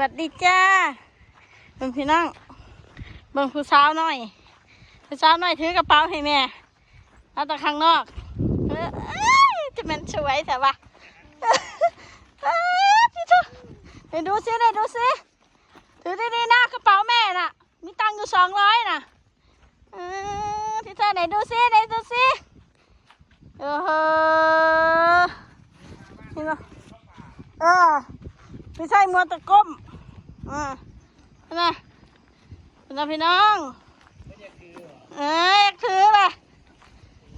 วัสดีจ้าเบิ่งพี่น้องเบิ่งผู้สาวหน่อยผู้สาวหน่อยถือกระเป๋าให้แม่เอาแต่ข้างนอกเอ้ยจะเป็นสวยแต่ว่าพี่ทุเดี๋ยวดูสิเดี๋ยวดูสิถือดีๆนะกระเป๋าแม่น่ะ มีตังค์อยู่สองร้อยน่ะพี่เธอไหนดูสิไหนดูสิเออเฮ้อนี่เนาะเออ ไม่ใช่มัวตะก้มอ่านะนะพี่น้องเอ้ยถือไป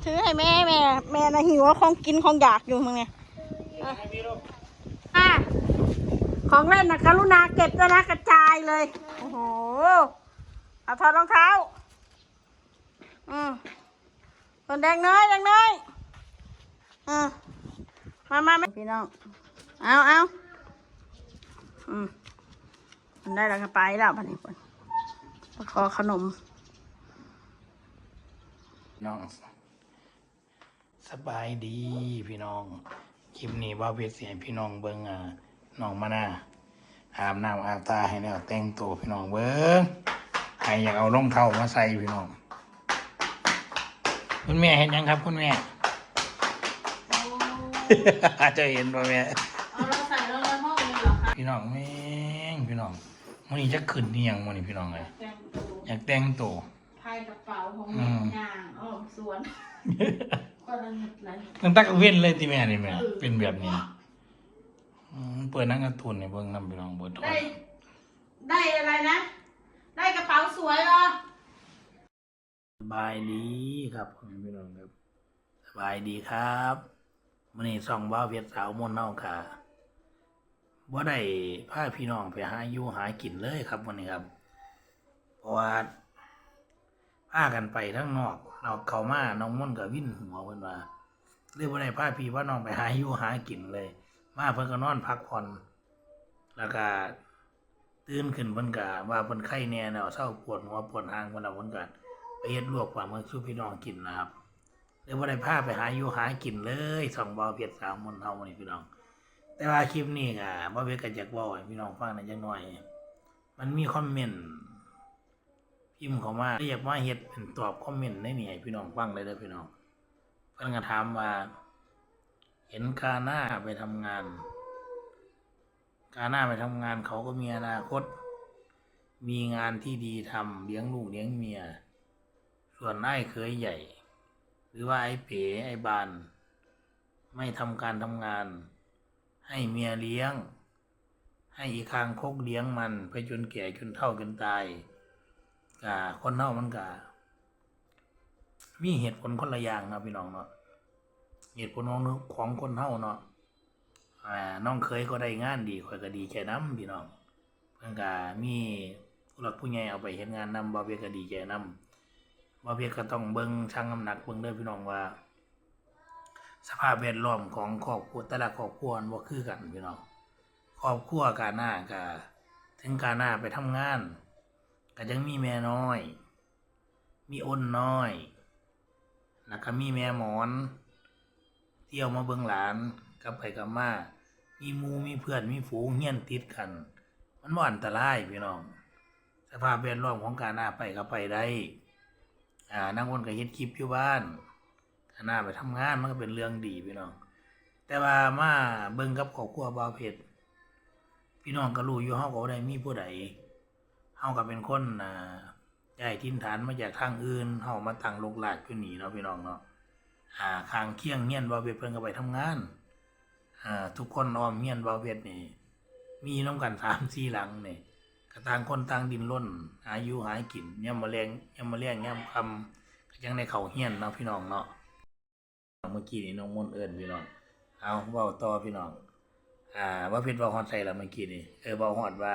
ถือให้แม่แม่แม่นะหิวของกินของอยากอยู่มึงเนี่ยอะของเล่นนะกรุณาเก็บด้วยนะกระจายเลย โอ้โห เอาถอดรองเท้า อืมคนแดงน้อยแดงน้อย อืมมามามาพี่น้อง เอาเอา อืมมันได้แล้วก็ไปแล้วพันนี้คนมาขอขนมน้องสบายดีพี่น้อง คลิปนี้ว่าเวทเสียพี่น้องเบิ้งอ่าน้องมานาอาบน้ำอาบตาให้แล้วแต่งตัวพี่น้องเบิ้งให้อยากเอารองเท้ามาใส่พี่น้อง คุณแม่เห็นยังครับ คุณแม่ จะเห็นป่ะแม่ พี่น้องแม่งพี่น้องมันนี้จะขึ้นนี่ยังมันนี่พี่น้องเลยแต่งตัวอยากแต่งตัวพายกระเป๋าของอืแม่มย่างอ้อมสวนก็ละนิดละนิดตั้งแต่เว้นเลยที่แม่นี่แม่เป็นแบบนี้อืมเปิดหนังการ์ตูนเนี่ยเบิ่งนำพี่น้องเบิดทอได้ดได้อะไรนะ ได้กระเป๋าสวยเหรอ สบายดีครับพ่อแม่พี่น้องครับ สบายดีครับมื้อนี้ส่องบ้าวเวียดสาวมนต์เน่าค่ะ บ่ได้พาพี่น้องไปหาอยู่หากินเลยครับวันนี้ครับ เพราะว่าพากันไปทั้งนอกนอกเข้ามาน้องมนต์กับวิ่นหัวเพิ่นว่าเรียกว่าได้พาพี่ว่าน้องไปหาอยู่หากินเลย มาเพิ่นก็นอนพักผ่อน แล้วก็ตื่นขึ้นเพิ่นก็ว่าเพิ่นไข้แน่แล้วเศร้าปวดหัวปวดหางเพิ่นเอาเพิ่นก็ไปเฮ็ดลวกปลาหมึกสู่พี่น้องกินนะครับเรียกว่าได้พาไปหาอยู่หากินเลยสองบ่าวเพียรสาวมนต์เฮานี่พี่น้อง แต่ว่าคลิปนี้ก็บ่เพียรก็อยากเว้าพี่น้องฟังหน่อยจักหน่อย มันมีคอมเมนต์พิมพ์เข้ามาเรียกว่าเฮ็ดเป็นตอบคอมเมนต์ในนี่ให้พี่น้องฟังเลยเด้อพี่น้องเพิ่นก็ถามว่า เห็นกาหน้าไปทำงาน กาหน้าไปทำงานเขาก็มีอนาคต มีงานที่ดีทำเลี้ยงลูกเลี้ยงเมีย ส่วนไอ้เคยใหญ่ หรือว่าไอ้เป๋ไอ้บาน ไม่ทำการทำงาน ให้เมียเลี้ยง ให้อีกคางคกเลี้ยงมันไปจนแก่จนเฒ่าจนตายกะคนเฒ่ามันกะมีเหตุผลคนละอย่างนะพี่น้องเนาะเหตุผลของของคนเฮาเนาะอ่าน้องเคยก็ได้งานดีข่อยก็ดีใจนํพี่น้องเพิ่นก็มีผู้หลักผู้ใหญ่เอาไปเฮ็ดงานนำบ่เวียก็ดีใจนํบ่เวียก็ต้องเบิ่งชั่งน้ำหนักเบิ่งเด้อพี่น้องว่า สภาพแวดล้อมของครอบครัวแต่ละครอบครัวมันบ่คือกันพี่น้องครอบครัวกาหน้าก็ถึงกาหน้าไปทำงาน ก็ยังมีแม่น้อย มีอ้นน้อย แล้วก็มีแม่หมอน เที่ยวมาเบิ่งหลานกลับไปกลับมามีมูมีเพื่อนมีฝูงเฮี้ยนติดกัน มันบ่อันตรายพี่น้อง สภาพแวดล้อมของการหน้าไปก็ไปได้ อ่านางคนก็เฮ็ดคลิปอยู่บ้าน กาหน้าไปทำงานมันก็เป็นเรื่องดีพี่น้อง แต่ว่ามาเบิ่งกับครอบครัวบ่าวเพชรพี่น้องก็รู้อยู่เฮาก็บ่ได้มีผู้ใดเฮาก็เป็นคนอ่าย้ายถิ่นฐานมาจากทางอื่นเฮามาตั้งลกลากอยู่นี่เนาะพี่น้องเนาะอ่าข้างเคียงเฮียนบ่าวเพชรเพิ่นก็ไปทำงานอ่าทุกคนอ้อมเฮียนบ่าวเพชรนี่มีน้ำกันสามสี่หลังนี่ก็ต่างคนต่างดินร่นหายู่หายกินย่ำมาแรงย่ำมาแรงย่ำคำก็ยังในเขาเฮียนเนาะพี่น้องเนาะ เมื่อกี้นี่น้องมนต์เอิญพี่น้อง เอาเว้าต่อพี่น้อง อ่าว่าเพชรเว้าฮอดใส่ละเมื่อกี้นี่ เออเว้าฮอดว่า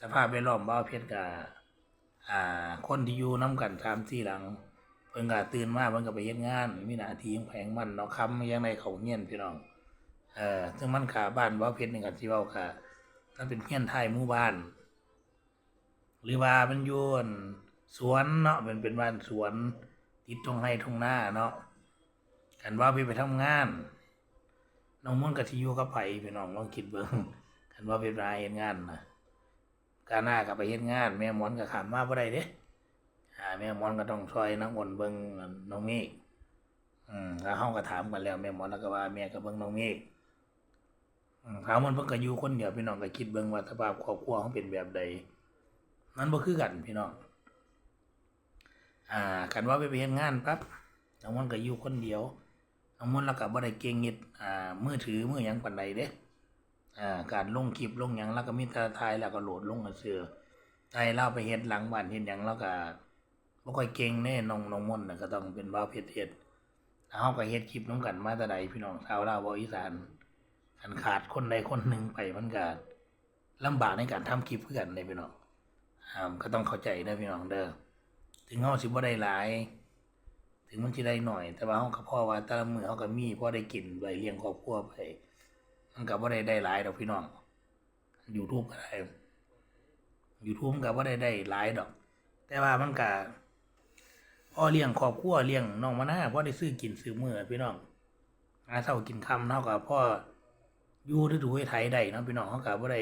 สภาพแวดล้อมบ่าวเพชรก็อ่า คนที่อยู่นํกันสามสี่หลัง เพิ่นก็ตื่นมาเพิ่นก็ไปเฮ็ดงาน มีหน้าที่ของแผงมันเนาะคำยังในเขาเฮียนพี่น้อง เออซึ่งมันขาบ้านบ่าวเพชรนี่ก็สิเว้าค่ะมันเป็นเฮียนไทยหมู่บ้าน หรือว่ามันอยู่อั่นสวนเนาะเป็นเป็นบ้านสวน ติดตรงไร่ตรงหน้าเนาะ กันว่าพี่ไปทำงานน้องมุ่นก็สิอยู่กับไผพี่น้องลองคิดเบิ่งกันว่าเป็นรายเฮ็ดงานนะกาหน้าก็ไปเฮ็ดงาน แม่มอนก็ขามมาบ่ได้เด้อ่าแม่มอนก็ต้องช่วยน้องมนเบิ่งน้องเมฆอืมแล้วเฮาก็ถามกันแล้วแม่มอนแล้วก็ว่าแม่ก็เบิ่งน้องเมฆถามมันเพิ่นก็อยู่คนเดียวพี่น้องก็คิดเบิ่งว่าสภาพครอบครัวเขาเป็นแบบใดมันบ่คือกันพี่น้องอ่าคันว่าไปไปเฮ็ดงานปั๊บน้องมนก็อยู่คนเดียว น้องมนต์แล้วก็บ่ได้เก่งเฮ็ดอ่ามือถือมือหยังปานใดเด้อ่าการลงคลิปลงหยังแล้วก็มีแตาทายแล้วก็โหลดลงกันเสือไอ้เล่าไปเฮ็ดหลังบ้านเฮ็ดหยังแล้วก็บ่ค่อยเก่งแน่น้องน้องมนต์น่ะก็ต้องเป็นบ่าวเพชรเฮ็ดแล้วเฮาก็เฮ็ดคลิปนํกันมาแต่ใดพี่น้องชาวลาวบ่อีสานคันขาดคนใดคนหนึ่งไปมันก็ลำบากในการทำคลิปคือกันเด้พี่น้องอ่าก็ต้องเข้าใจเด้พี่น้องเด้อถึงเฮาสิบ่ได้หลาย ถึงมันสิได้หน่อย แต่ว่าเฮาก็พอว่าแต่ละมื้อเฮาก็มีพ่อได้กินไว้เลี้ยงครอบครัวไป มันก็บ่ได้ได้หลายดอกพี่น้อง YouTube ก็ได้ YouTube ก็บ่ได้ได้หลายดอก แต่ว่ามันก็พอเลี้ยงครอบครัวเลี้ยงน้องมานาพ่อได้ซื้อกินซื้อมือพี่น้องหาเช้ากินคำเฮาก็พออยู่ฤดูไทยได้นะพี่น้องเฮาก็บ่ได้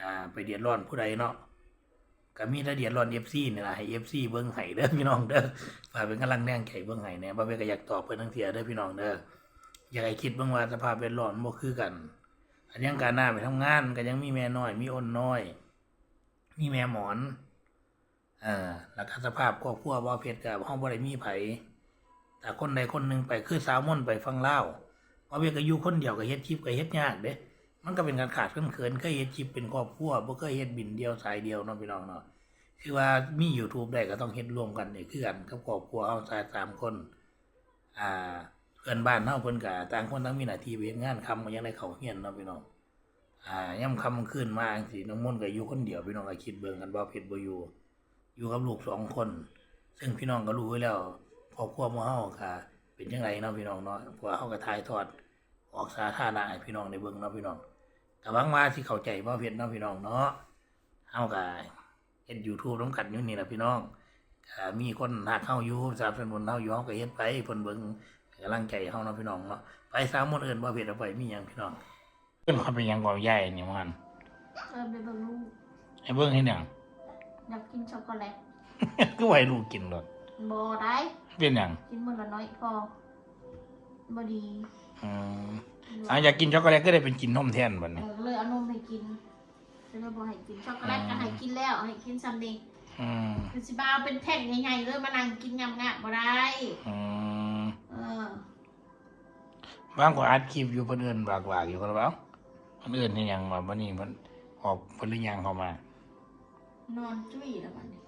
อ่า ไปเดือดร้อนผู้ใดเนาะ ก็มีแต่เดือดร้อน FC นี่ล่ะให้ FC เบิ่งให้เด้อพี่น้องเด้อฝากเป็นกำลังแรงใจเบิ่งให้แหน่บ่แม่นก็อยากตอบเพิ่นทั้งเที่ยเด้อพี่น้องเด้ออยากให้คิดเบ้างว่าสภาพแวดล้อมบ่คือกัน อันยังการหน้าไปทำงานก็ยังมีแม่น้อย มีอ้นน้อย มีแม่หมอนอ่าแล้วก็สภาพครอบครัวบ่เพชรกับห้องบ่ได้มีไผแต่คนใดคนหนึ่งไปคือสาวม่นไปฟังเล่าบ่เพชรก็อยู่คนเดียวก็เฮ็ดคลิปก็เฮ็ดยากเด้ มันก็เป็นการขาดเขินๆเคยเฮ็ดคลิปเป็นครอบครัวบ่เคยเฮ็ดบินเดียวสายเดียวเนาะพี่น้องเนาะคือว่ามี YouTube ได้ก็ต้องเฮ็ดร่วมกันนี่คือกันกับครอบครัวเฮาสายสามคน อ่าเพื่อนบ้านเฮาเพิ่นก็ต่างคนต่างมีหน้าที่ไปเฮ็ดงานคำก็ยังได้เข้าเฮียนเนาะพี่น้องอ่าย่ำคำขึ้นมาจังซี่น้องมนต์ก็อยู่คนเดียวพี่น้องก็คิดเบิ่งกันบ่เพชรบ่อยู่อยู่กับลูกสองคน ซึ่งพี่น้องก็รู้ไว้แล้วครอบครัวหมู่เฮาก็เป็นจังไดเนาะพี่น้องเนาะเพราะเฮาก็ถ่ายทอดออกสาธารณะให้พี่น้องได้เบิ่งเนาะพี่น้อง ก็หวังว่าสิเข้าใจบ่เพชรเนาะพี่น้องเนาะเฮาก็เฮ็ด YouTube นํกันอยู่นี่ล่ะพี่น้องก็มีคนฮักเฮาอยู่สนับสนุนเฮาอยู่เฮาก็เฮ็ดไปเพิ่นเบิ่งกำลังใจเฮาเนาะพี่น้องเนาะไปสามมื้ออื่นบ่เผ็ดเอาไปมีหยังพี่น้องเพิ่นเขาเป็นหยังก่อใหญ่นี่มันเออไปเบิ่งลูกให้เบิ่งเฮ็ดหยังอยากกินช็อกโกแลตคือไว้ลูกกินโลดบ่ได้เป็นหยังกินมื้อละน้อยพอบ่ดีอืม อะอยากกินช็อกโกแลตก็ได้เป็นกินนมแทนบัดเอนี้ อเลยเอานมให้กินจะได้บ่ให้กินช็อกโกแลตก็ให้กินแล้วให้กินซัมนี้อืมคือสิบ่เอาเป็นแท่งใหญ่ๆเลยมานั่งกินยำงะบ่ได้อืมเออบางก็อัดคลิปอยู่เพิ่นเอิ้นบากๆอยู่ก็แล้วเพิ่นเอิ้นเฮ็ดหยังมาบัดนี้มันออกเพิ่นหรือยังเข้ามานอนจุ้ยแล้วบัดนี้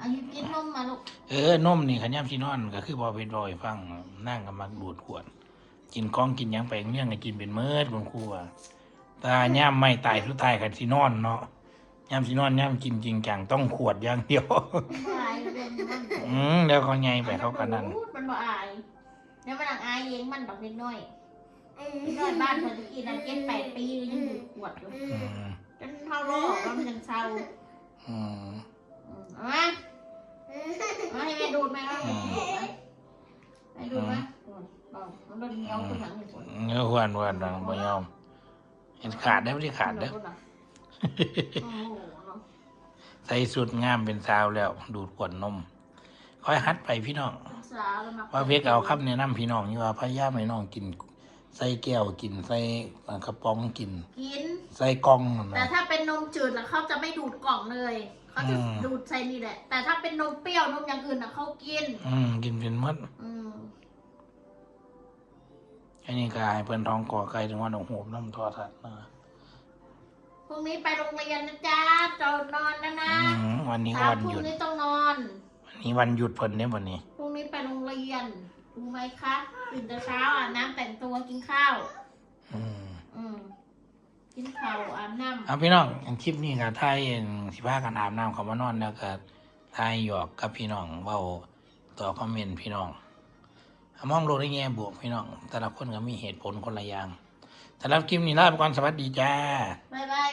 อายุกินนมมาลูกเออนมนี่ขยามสินอนก็คือบ่เพิ่นบ่ให้ฟังนั่งก็มักดูดขวด กินของกินหยังไปเมี่ยงก็กินเป็นมื้อคุณครูว่าแต่ย่ามไม่ตายสุดท้ายก็สินอนเนาะยามสินอนยามกินจริงจังต้องขวดอย่างเดียวบ่อายเรื่องมันอืมแล้วเขาใหญ่ไปเขากันนั่นมันบ่อายเดี๋ยวมันนั่งอายเองมันดอกเล็กน้อยเด็กน้อยบ้านเพิ่นตะกี้นั่นเจ็ดแปดปียังดูดขวดอยู่อืมจนเท่าโลกแล้วมันยังเศร้าอืมอืมเอามาเอาให้แม่ดูดไหมเอาให้ดูดไหมให้ดูดไหมบอก มันโดนเหนียวขึ้นหลังหนึ่งคนเนื้อหวานหวานดังบ่ยอมเห็นขาดได้ไม่ได้ขาดเด้อโอ้โหเนาะใส่สุดงามเป็นสาวแล้ว ดูดขวดนมค่อยฮัดไปพี่น้องสาวแล้วมาว่าเพกเอาคำแนะนำพี่น้องนี่ว่าพยายามให้น้องกิน ใส่แก้วกินใส่กระป๋องกิน กิน ใส่กล่องนั่นแต่นะถ้าเป็นนมจืดแล้วเขาจะไม่ดูดกล่องเลยเขาจะอืมดูดใส่นี่แหละ แต่ถ้าเป็นนมเปรี้ยวนมอย่างอื่นนะเขากิน อืมกินเป็นหมดอืม อันนี้ก็ให้เพิ่นท้องก่อไก่ถึงว่าหนองโหบน้ำทอดทัดนะพรุ่งนี้ไปโรงเรียนนะจ๊ะจอนนอนนะนะอืมวันนี้ก็สามวันทุ่หมยุด นี้ต้องนอน วันนี้วันหยุดเพิ่นเนี่ยวันนี้ พรุ่งนี้ไปโรงเรียนรู้ไหมคะตื่นแต่เช้าอาบน้ำแต่งตัวกินข้าว อืมอืมกินข้าวอาบน้ำ เอาพี่น้องอันคลิปนี้ก็ถ่ายเองสิพากันอาบน้ำเขามานอนแล้วก็ถ่ายหยอกกับพี่น้องเว้าต่อบคอมเมนต์พี่น้องเอา มองโลกในแง่บวกพี่น้อง แต่ละคนก็มีเหตุผลคนละอย่างสำหรับคลิปนี้ลาไปก่อนสวัสดีจ้า บ๊ายบาย